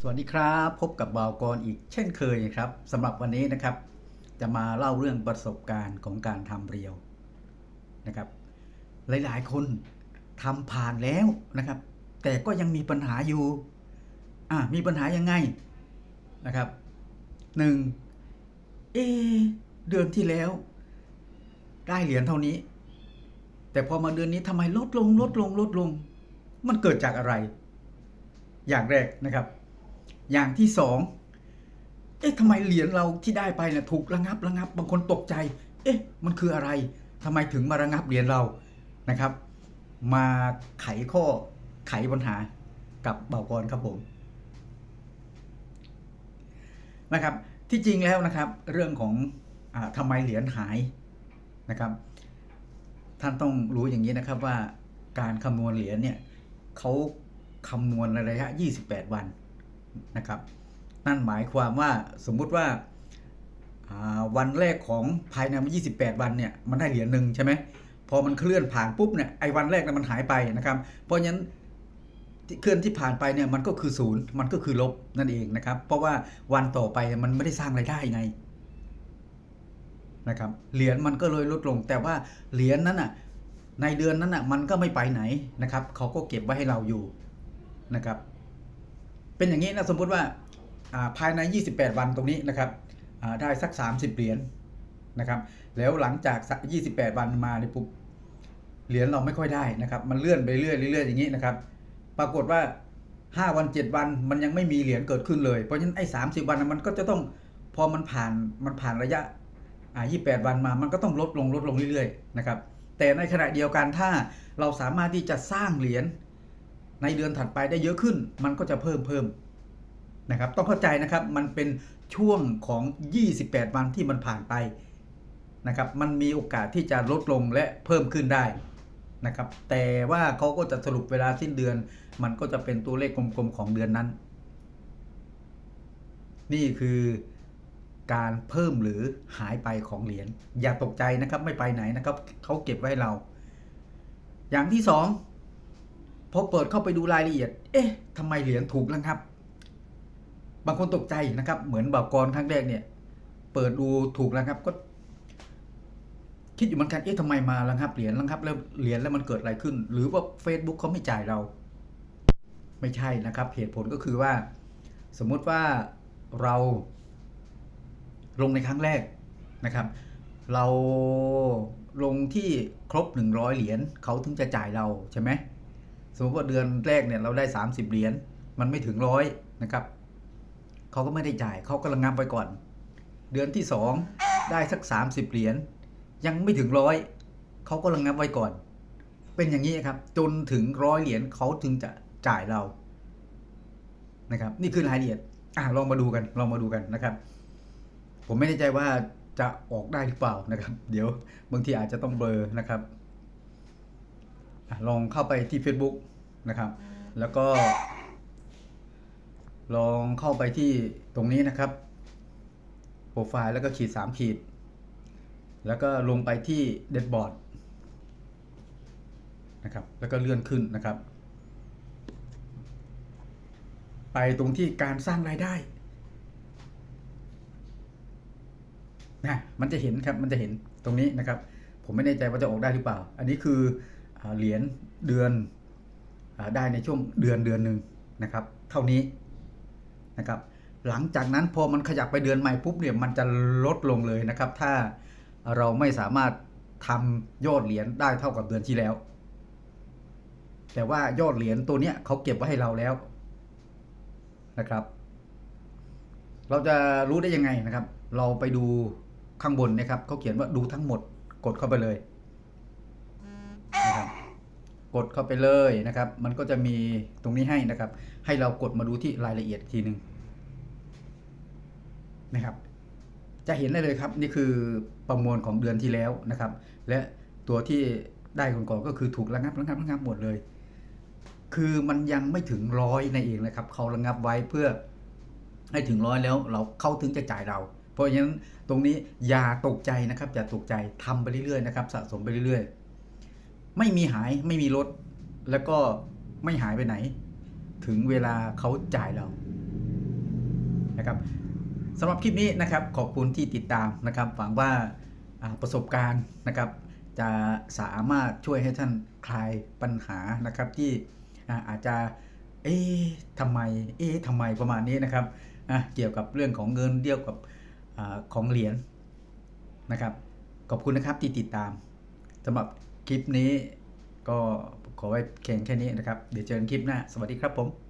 สวัสดีครับ พบกับบ่าวกรอีกเช่นเคยครับสำหรับวันนี้นะครับ จะมาเล่าเรื่องประสบการณ์ของการทำเรียวนะครับ หลายๆ คนทำผ่านแล้วนะครับ แต่ก็ยังมีปัญหาอยู่อ่ามีปัญหายังไงนะครับหนึ่งเอเดือนที่แล้ว ได้เหรียญเท่านี้ แต่พอมาเดือนนี้ทำไมลดลงลดลงลดลง มันเกิดจากอะไร อย่างแรกนะครับ อย่างที่สองเอ๊ะทำไมเหรียญเราที่ได้ไปเนี่ยถูกระงับระงับ บางคนตกใจ เอ๊ะ มันคืออะไรทำไมถึงมาระงับเหรียญเรานะครับ มาไขข้อไขปัญหากับเบากรครับผมนะครับ ที่จริงแล้วนะครับ เรื่องของอาทำไมเหรียญหายนะครับ ท่านต้องรู้อย่างนี้นะครับว่าการคำนวณเหรียญเนี่ยเขาคำนวณในระยะ 28 วัน นะครับ นั่นหมายความว่าสมมุติว่าวันแรกของภายใน28 วันเนี่ยมันได้เหรียญหนึ่งใช่ไหมพอมันเคลื่อนผ่านปุ๊บเนี่ยไอ้วันแรกเนี่ยมันหายไปนะครับ เพราะฉะนั้นเคลื่อนที่ผ่านไปเนี่ยมันก็คือศูนย์มันก็คือลบนั่นเองนะครับ เพราะว่าวันต่อไปมันไม่ได้สร้างรายได้ไงนะครับเหรียญมันก็เลยลดลง แต่ว่าเหรียญนั้นอะในเดือนนั้นอะมันก็ไม่ไปไหนนะครับเขาก็เก็บไว้ให้เราอยู่นะครับ เป็นอย่างนี้นะสมมุติว่าภายใน 28 วันตรงนี้นะครับได้สัก 30 เหรียญนะครับแล้วหลังจาก 28 วันมาเนี่ยปุ๊บเหรียญเราไม่ค่อยได้นะครับ มันเลื่อนไปเรื่อยเรื่อยอย่างนี้นะครับ ปรากฏว่า 5 วัน 7 วันมันยังไม่มีเหรียญเกิดขึ้นเลย เพราะฉะนั้นไอ้30วันมันก็จะต้องพอมันผ่านมันผ่านระยะอ่า28วันมา มันก็ต้องลดลงลดลงเรื่อยๆนะครับ แต่ในขณะเดียวกันถ้าเราสามารถที่จะสร้างเหรียญ ในเดือนถัดไปได้เยอะขึ้น มันก็จะเพิ่มเพิ่มนะครับต้องเข้าใจนะครับมันเป็นช่วงของ 28 วันที่มันผ่านไปนะครับมันมีโอกาสที่จะลดลงและเพิ่มขึ้นได้นะครับแต่ว่าเขาก็จะสรุปเวลาสิ้นเดือน มันก็จะเป็นตัวเลขกลมๆของเดือนนั้น นี่คือการเพิ่มหรือหายไปของเหรียญอย่าตกใจนะครับไม่ไปไหนนะครับเขาเก็บไว้เรา อย่างที่สอง พอเปิดเข้าไปดูรายละเอียด เอ๊ะทำไมเหรียญถูกแล้วครับ บางคนตกใจนะครับ เหมือนบอกรครั้งแรกเนี่ย เปิดดูถูกแล้วครับ ก็ คิดอยู่เหมือนกัน เอ๊ะทำไมมาแล้วครับเหรียญแล้วครับ แล้วเหรียญแล้วมันเกิดอะไรขึ้น หรือว่า Facebook เขาไม่จ่ายเรา ไม่ใช่นะครับ เหตุผลก็คือว่า สมมุติว่าเรา ลงในครั้งแรกนะครับ เราลงที่ครบ 100 เหรียญเขาถึงจะจ่ายเราใช่ไหม สมมติว่าเดือนแรกเนี่ยเราได้ 30 เหรียญมันไม่ถึงร้อยนะครับเขาก็ไม่ได้จ่ายเขาก็ระงงับไว้ก่อน เดือนที่ 2 ได้สัก 30 เหรียญยังไม่ถึงร้อยเขาก็ระงงับไว้ก่อน เป็นอย่างนี้ครับ จนถึงร้อยเหรียญเขาถึงจะจ่ายเรานะครับ นี่คือรายละเอียดอะลองมาดูกันลองมาดูกันนะครับ ผมไม่แน่ใจว่าจะออกได้หรือเปล่านะครับ เดี๋ยวบางทีอาจจะต้องเบลอนะครับ ลองเข้าไปที่ Facebook นะครับ แล้วก็ ลองเข้าไปที่ตรงนี้นะครับโปรไฟล์แล้วก็ขีด 3 ขีด แล้วก็ลงไปที่เด b บอร์ดนะครับ แล้วก็เลื่อนขึ้นนะครับ ไปตรงที่การสร้างรายได้นะมันจะเห็นครับมันจะเห็นตรงนี้นะครับ ผมไม่แน่ใจว่าจะออกได้หรือเปล่า อันนี้คือ เหรียญเดือนอได้ในช่วงเดือนเดือนหนึ่งนะครับ เท่านี้นะครับ หลังจากนั้นพอมันขยับไปเดือนใหม่ปุ๊บเนี่ยมันจะลดลงเลยนะครับ ถ้าเราไม่สามารถทำยอดเหรียญได้เท่ากับเดือนที่แล้ว แต่ว่ายอดเหรียญตัวเนี้ยเขาเก็บไว้ให้เราแล้วนะครับ เราจะรู้ได้ยังไงนะครับ เราไปดูข้างบนนะครับเขาเขียนว่าดูทั้งหมดกดเข้าไปเลย กดเข้าไปเลยนะครับ มันก็จะมีตรงนี้ให้นะครับ ให้เรากดมาดูที่รายละเอียดทีหนึ่งนะครับ จะเห็นได้เลยครับ นี่คือประมวลของเดือนที่แล้วนะครับ และตัวที่ได้ก่อนๆก็คือถูกระงับระงับระงับหมดเลย คือมันยังไม่ถึงร้อยในเองนะครับเขาระงับไว้เพื่อให้ถึงร้อยแล้วเราเข้าถึงจะจ่ายเรา เพราะฉะนั้นตรงนี้อย่าตกใจนะครับอย่าตกใจทำไปเรื่อยๆนะครับ สะสมไปเรื่อยๆ ไม่มีหายไม่มีลดแล้วก็ไม่หายไปไหน ถึงเวลาเขาจ่ายเรานะครับสำหรับคลิปนี้นะครับขอบคุณที่ติดตามนะครับหวังว่าประสบการณ์นะครับจะสามารถช่วยให้ท่านคลายปัญหานะครับที่อาจจะเอ๊ะทำไมเอ๊ะทำไมประมาณนี้นะครับเกี่ยวกับเรื่องของเงินเกี่ยวกับอของเหรียญนะครับ ขอบคุณนะครับที่ติดตามสำหรับ คลิปนี้ก็ขอไว้เพียงแค่นี้นะครับ เดี๋ยวเจอกันคลิปหน้า สวัสดีครับผม